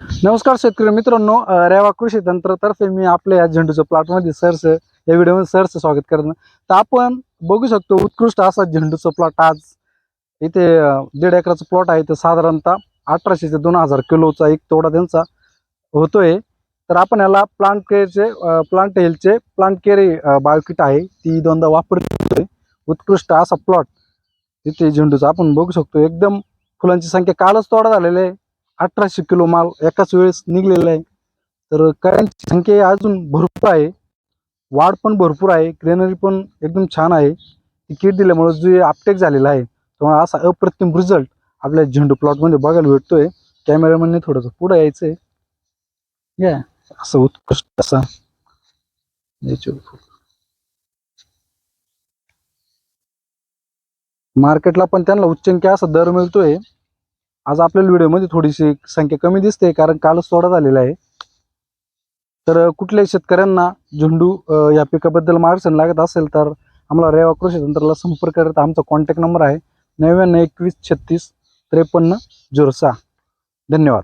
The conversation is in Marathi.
नमस्कार शेतकरी मित्रांनो रेवा कृषी तंत्रतर्फे मी आपल्या या झेंडूच्या प्लॉटमध्ये सरस या व्हिडिओमध्ये सरचं स्वागत करणं तर आपण बघू शकतो उत्कृष्ट असा झेंडूचा प्लॉट आज इथे दीड एकराचा प्लॉट आहे. तर साधारणतः अठराशे ते दोन हजार किलोचा एक तोडा त्यांचा होतोय. तर आपण याला प्लांट केअरचे प्लांट हेल्थचे प्लांट केअर बायोकिट आहे. ती दोनदा वापरतोय. उत्कृष्ट असा प्लॉट इथे झेंडूचा आपण बघू शकतो. एकदम फुलांची संख्या कालच तोडा झालेली आहे. अठराशे किलो माल एकाच वेळेस निघलेला आहे. तर कळ्यांची संख्या अजून भरपूर आहे. वाढ पण भरपूर आहे. ग्रेनरी पण एकदम छान आहे. ती किट दिल्यामुळे जे आपटेक झालेला आहे त्यामुळे असा अप्रतिम रिझल्ट आपल्या झेंडू प्लॉटमध्ये बघायला भेटतोय. कॅमेरामॅनने थोडंसं पुढं यायचंय. या. असं उत्कृष्ट असा. मार्केटला पण त्यांना उच्चंकी असा दर मिळतोय. आज आपल्याला व्हिडिओमध्ये थोडीशी संख्या कमी दिसते कारण कालच सोडा झालेला आहे. तर कुठल्याही शेतकऱ्यांना झेंडू या पिकाबद्दल मार्गदर्शन लागत असेल तर आम्हाला रेवा कृषी तंत्राला संपर्क करत आमचा कॉन्टॅक्ट नंबर आहे नव्याण्णव एकवीस छत्तीस त्रेपन्न झिरो सहा. धन्यवाद.